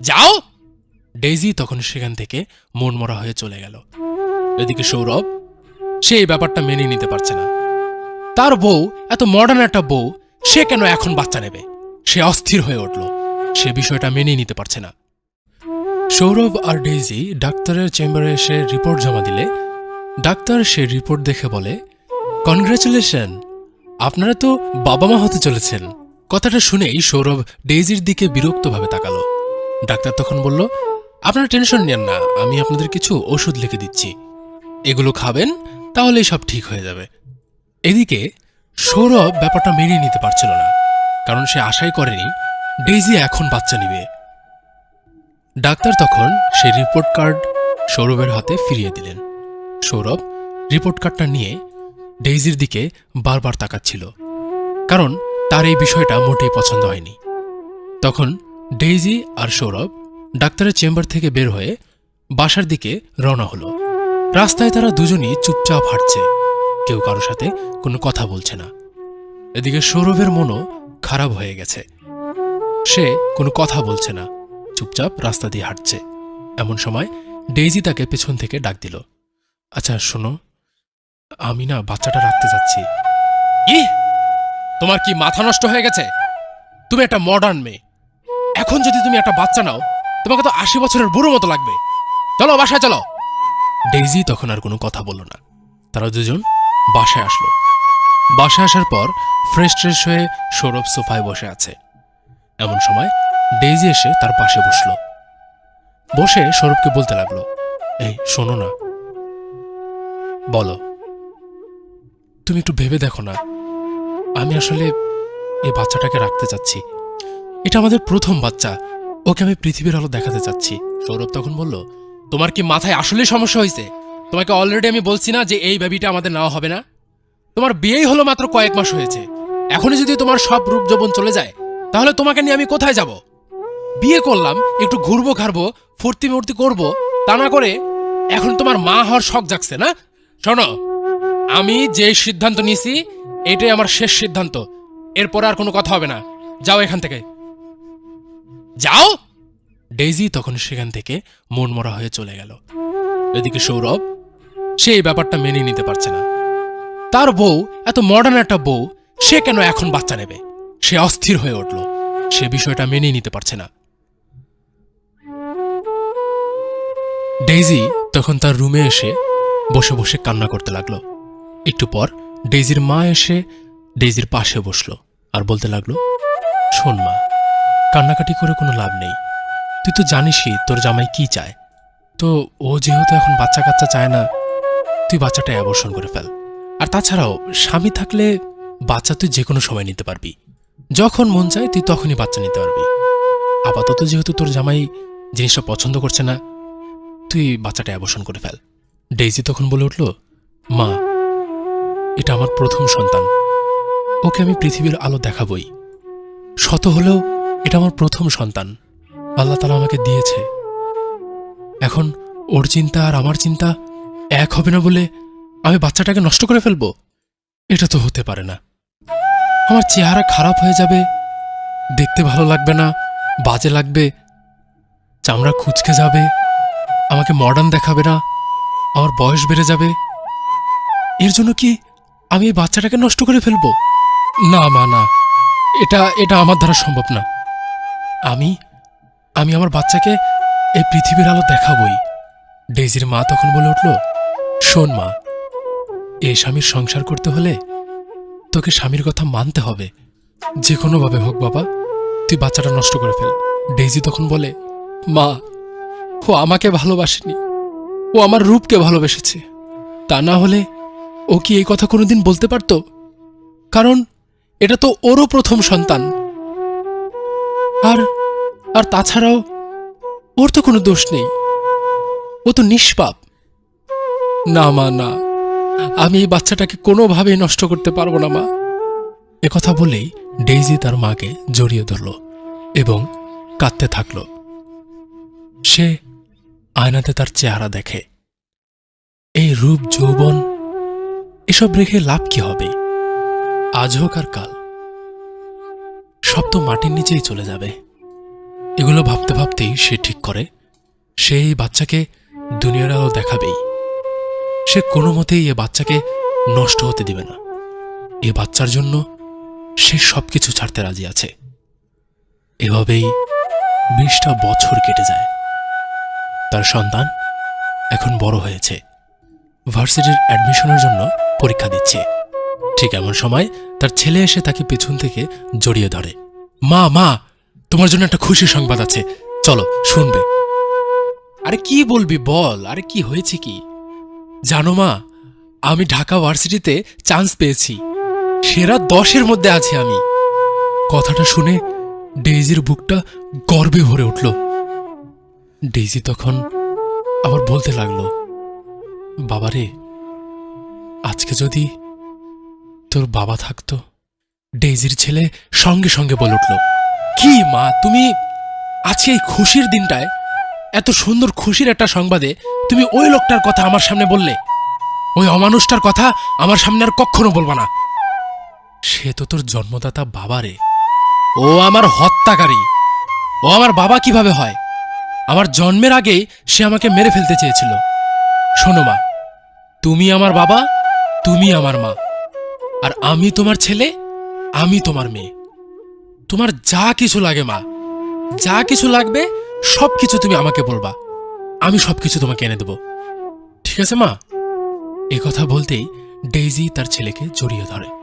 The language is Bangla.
যাও। ডেইজি তখন সেখান থেকে মনমরা হয়ে চলে গেল। এদিকে সৌরভ, সে এই ব্যাপারটা মেনে নিতে পারছে না। তার বউ, এত মডার্ন একটা বউ, সে কেন এখন বাচ্চা নেবে? সে অস্থির হয়ে উঠল। সে বিষয়টা মেনে নিতে পারছে না। সৌরভ আর ডেইজি ডাক্তারের চেম্বারে এসে রিপোর্ট জমা দিলে। ডাক্তার সে রিপোর্ট দেখে বলে কনগ্রাচুলেশন আপনারা তো বাবা মা হতে চলেছেন। কথাটা শুনেই সৌরভ ডেইজির দিকে বিরক্তভাবে তাকালো। ডাক্তার তখন বলল, আপনারা টেনশন নেন না, আমি আপনাদের কিছু ওষুধ লিখে দিচ্ছি। এগুলো খাবেন, তাহলেই সব ঠিক হয়ে যাবে। এদিকে সৌরভ ব্যাপারটা মেনে নিতে পারছিল না, কারণ সে আশাই করেনি, ডেইজি এখন বাচ্চা নিবে। ডাক্তার তখন সেই রিপোর্ট কার্ড সৌরভের হাতে ফিরিয়ে দিলেন। সৌরভ রিপোর্ট কার্ডটা নিয়ে ডেইজির দিকে বারবার তাকাচ্ছিল, কারণ তার এই বিষয়টা মোটেই পছন্দ হয়নি। তখন ডেইজি আর সৌরভ ডাক্তারের চেম্বার থেকে বের হয়ে বাসার দিকে রওনা হলো। রাস্তায় তারা দুজনই চুপচাপ হাঁটছে। কেউ কারও সাথে কোনো কথা বলছে না। এদিকে সৌরভের মনও খারাপ হয়ে গেছে। সে কোনো কথা বলছে না। চুপচাপ রাস্তা দিয়ে হাঁটছে। এমন সময় ডেইজি তাকে পেছন থেকে ডাক দিল। আচ্ছা শোনো, আমি না বাচ্চাটা রাখতে যাচ্ছি। ই তোমার কি মাথা নষ্ট হয়ে গেছে? তুমি একটা মডার্ন মেয়ে। এখন যদি তুমি একটা বাচ্চা নাও, তোমাকে তো আশি বছরের বুড়ো মতো লাগবে। চলো বাসায়, চলো। ডেইজি তখন আর কোনো কথা বলল না। তারা দুজন বাসায় আসলো। বাসায় আসার পর ফ্রেশ, ট্রেশ হয়ে সৌরভ সোফায় বসে আছে। এমন সময় ডেইজি এসে তার পাশে বসল। বসে সৌরভকে বলতে লাগল, এই, শোনো না। বলো। তুমি একটু ভেবে দেখো না। আমি আসলে এই বাচ্চাটাকে রাখতে চাচ্ছি। এটা আমাদের প্রথম বাচ্চা। ওকে আমি পৃথিবীর আলো দেখাতে চাচ্ছি। সৌরভ তখন বলল, তোমার কি মাথায় আসলে সমস্যা হয়েছে? তোমাকে অলরেডি আমি বলছি না যে এই বেবিটা আমাদের নেওয়া হবে না? তোমার বিয়েই হলো মাত্র কয়েক মাস হয়েছে। এখনই যদি তোমার সব রূপ যৌবন চলে যায়, তাহলে তোমাকে নিয়ে আমি কোথায় যাব? বিয়ে করলাম, একটু ঘুরবো, ঘাড়বো, ফুর্তি মূর্তি করব, তা না করে এখন তোমার মা হওয়ার শখ জাগছে না? শোনো, আমি যে সিদ্ধান্ত নিয়েছি, এটাই আমার শেষ সিদ্ধান্ত। এরপর আর কোনো কথা হবে না। যাও এখান থেকে। যাও। ডেইজি তখন সেখান থেকে মনমরা হয়ে চলে গেল। এদিকে সৌরভ, সে এই ব্যাপারটা মেনে নিতে পারছে না। তার বউ, এত মডার্ন একটা বউ, সে কেন এখন বাচ্চা নেবে? সে অস্থির হয়ে উঠল। সে বিষয়টা মেনে নিতে পারছে না। ডেইজি তখন তার রুমে এসে বসে বসে কান্না করতে লাগল। একটু পর ডেইজির মা এসে ডেইজির পাশে বসল আর বলতে লাগল, শোন মা কান্নাকাটি করে কোনো লাভ নেই। তুই তো জানিসই তোর জামাই কি চায়। তো ও যেহেতু এখন বাচ্চা কাচ্চা চায় না, তুই বাচ্চাটা অ্যাবর্ষণ করে ফেল। আর তাছাড়াও, স্বামী থাকলে বাচ্চা তুই যে কোনো সময় নিতে পারবি। যখন মন চায়, তুই তখনই বাচ্চা নিতে পারবি। আপাতত যেহেতু তোর জামাই জিনিসটা পছন্দ করছে না, তুই বাচ্চাটা অ্যাবর্ষণ করে ফেল। ডেইজি তখন বলে উঠল, মা, এটা আমার প্রথম সন্তান। ওকে আমি পৃথিবীর আলো দেখাবই। শত হলেও এটা আমার প্রথম সন্তান। আল্লাহ তালা আমাকে দিয়েছে। এখন ওর চিন্তা আর আমার চিন্তা এক হবে না বলে আমি বাচ্চাটাকে নষ্ট করে ফেলব? এটা তো হতে পারে না। আমার চেহারা খারাপ হয়ে যাবে, দেখতে ভালো লাগবে না, বাজে লাগবে, চামড়া খুঁচকে যাবে, আমাকে মডার্ন দেখাবে না, আমার বয়স বেড়ে যাবে। এর জন্য কি আমি এই বাচ্চাটাকে নষ্ট করে ফেলব? না, মা, না। এটা এটা আমার দ্বারা সম্ভব না। আমি? আমি আমার বাচ্চাকে এই পৃথিবীর আলো দেখাবই। ডেইজির মা তখন বলে উঠল, শোন মা, এ স্বামীর সংসার করতে হলে তোকে স্বামীর কথা মানতে হবে। যে কোনোভাবে হোক বাবা, তুই বাচ্চাটা নষ্ট করে ফেল। ডেইজি তখন বলে, মা, ও আমাকে ভালোবাসেনি। ও আমার রূপকে ভালোবেসেছে। তা না হলে ও কি এই কথা কোনোদিন বলতে পারতো? কারণ এটা তো ওরও প্রথম সন্তান। আর আর তাছাড়াও, ওর তো কোনো দোষ নেই। ও তো নিষ্পাপ। না, মা, না। আমি এই বাচ্চাটাকে কোনোভাবেই নষ্ট করতে পারব না, মা। কথা বলেই ডেইজি তার মাকে জড়িয়ে ধরল এবং কাঁদতে থাকল। সে আয়নাতে তার চেহারা দেখে। এই রূপ, যৌবন, এসব রেখে লাভ কি হবে? আজ হোক আর কাল। সব তো মাটির নিচেই চলে যাবে। এগুলো ভাবতে ভাবতেই সে ঠিক করে সে এই বাচ্চাকে দুনিয়ার আলো দেখাবেই। সে কোনো মতেই এ বাচ্চাকে নষ্ট হতে দিবে না। এ বাচ্চার জন্য সে সবকিছু ছাড়তে রাজি আছে। এভাবেই বিশটা বছর কেটে যায়। তার সন্তান এখন বড় হয়েছে। ভার্সিটির অ্যাডমিশনের জন্য পরীক্ষা দিচ্ছে। ঠিক এমন সময় তার ছেলে এসে তাকে পেছন থেকে জড়িয়ে ধরে। মা মা! তোমার জন্য একটা খুশি সংবাদ আছে। চলো, শুনবে। আরে কি বলবি বল? আরে কি হয়েছে কি? জানো মা, আমি ঢাকা ভার্সিটিতে চান্স পেয়েছি। সেরা দশের মধ্যে আছি আমি। কথাটা শুনে ডেইজির বুকটা গর্বে ভরে উঠল। ডেইজি তখন আবার বলতে লাগল, বাবারে, আজকে যদি তোর বাবা থাকতো, ডেইজির ছেলে সঙ্গে সঙ্গে বলে উঠল। কি, মা? তুমি আজকে এই খুশির দিনটায়, এত সুন্দর খুশির একটা সংবাদে তুমি ওই লোকটার কথা আমার সামনে বললে, ওই অমানুষটার কথা আমার সামনে আর কখনো বলবা না। সে তো তোর জন্মদাতা বাবা রে। ও আমার হত্যাকারী। ও আমার বাবা কীভাবে হয়? আমার জন্মের আগেই সে আমাকে মেরে ফেলতে চেয়েছিল। শোনো, মা, তুমি আমার বাবা, তুমি আমার মা। আর আমি তোমার ছেলে, আমি তোমার মেয়ে। তোমার যা কিছু লাগে, মা। যা কিছু লাগবে সব কিছু তুমি আমাকে বলবা। আমি সব কিছু তোমাকে এনে দেবো। ঠিক আছে, মা? কথা বলতেই ডেইজি তার ছেলেকে জড়িয়ে ধরে।